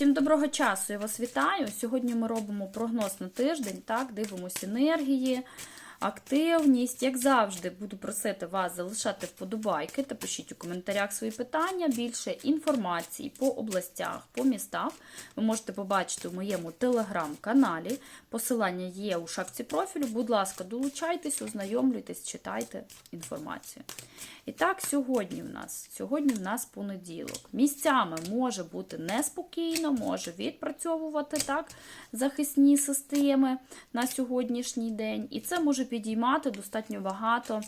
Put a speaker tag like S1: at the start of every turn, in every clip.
S1: Всім доброго часу, я вас вітаю. Сьогодні ми робимо прогноз на тиждень, так, дивимося енергії, активність. Як завжди, буду просити вас залишати вподобайки та пишіть у коментарях свої питання. Більше інформації по областях, по містах. Ви можете побачити у моєму телеграм-каналі. Посилання є у шапці профілю. Будь ласка, долучайтесь, ознайомлюйтесь, читайте інформацію. І так, сьогодні в нас сьогодні в нас понеділок. Місцями може бути неспокійно, може відпрацьовувати так захисні системи на сьогоднішній день. І це може підіймати достатньо багато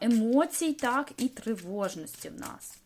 S1: емоцій, так, і тривожності в нас.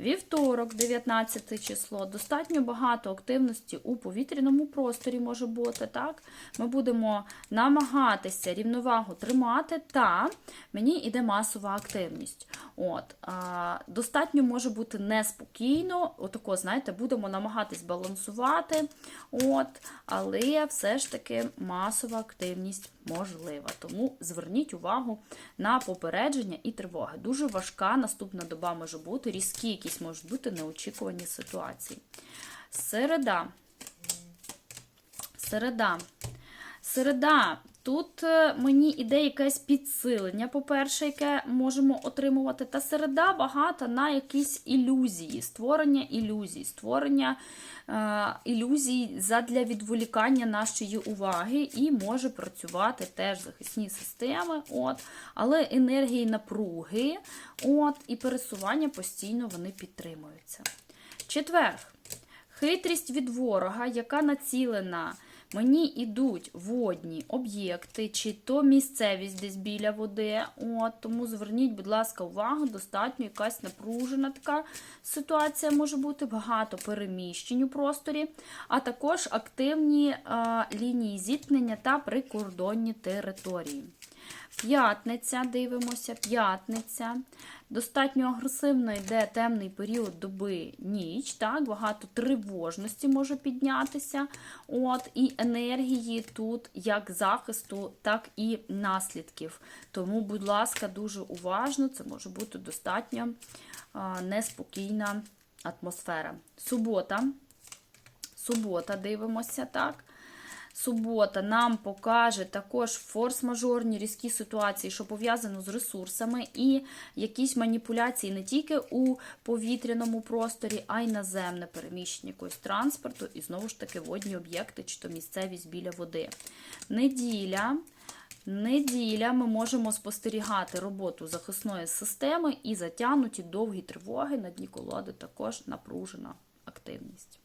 S1: Вівторок, 19 число, достатньо багато активності у повітряному просторі може бути. так? Ми будемо намагатися рівновагу тримати, та мені йде масова активність. От, а, Достатньо може бути неспокійно, отако, знаєте, будемо намагатись балансувати, от, але все ж таки масова активність можлива. Тому зверніть увагу на попередження і тривоги. Дуже важка наступна доба може бути, різкі якісь можуть бути неочікувані ситуації. Середа. Середа. Середа. Тут е, мені іде якесь підсилення, по-перше, яке можемо отримувати. Та середа багата на якісь ілюзії, створення ілюзій, створення е, ілюзій задля відволікання нашої уваги, і може працювати теж захисні системи. От, Але енергії напруги от, і пересування постійно вони підтримуються. Четверг. Хитрість від ворога, яка націлена. Мені йдуть водні об'єкти, чи то місцевість десь біля води. От, Тому зверніть, будь ласка, увагу, достатньо якась напружена така ситуація може бути, багато переміщень у просторі, а також активні а, лінії зіткнення та прикордонні території. П'ятниця, дивимося, п'ятниця. Достатньо агресивно йде темний період доби ніч, так, багато тривожності може піднятися. От, І енергії тут як захисту, так і наслідків. Тому, будь ласка, дуже уважно, це може бути достатньо а, неспокійна атмосфера. Субота. Субота, дивимося, так. Субота нам покаже також форс-мажорні різкі ситуації, що пов'язано з ресурсами, і якісь маніпуляції не тільки у повітряному просторі, а й наземне переміщення якогось транспорту, і знову ж таки водні об'єкти, чи то місцевість біля води. Неділя. Неділя ми можемо спостерігати роботу захисної системи і затягнуті довгі тривоги на дні колоди також напружена активність.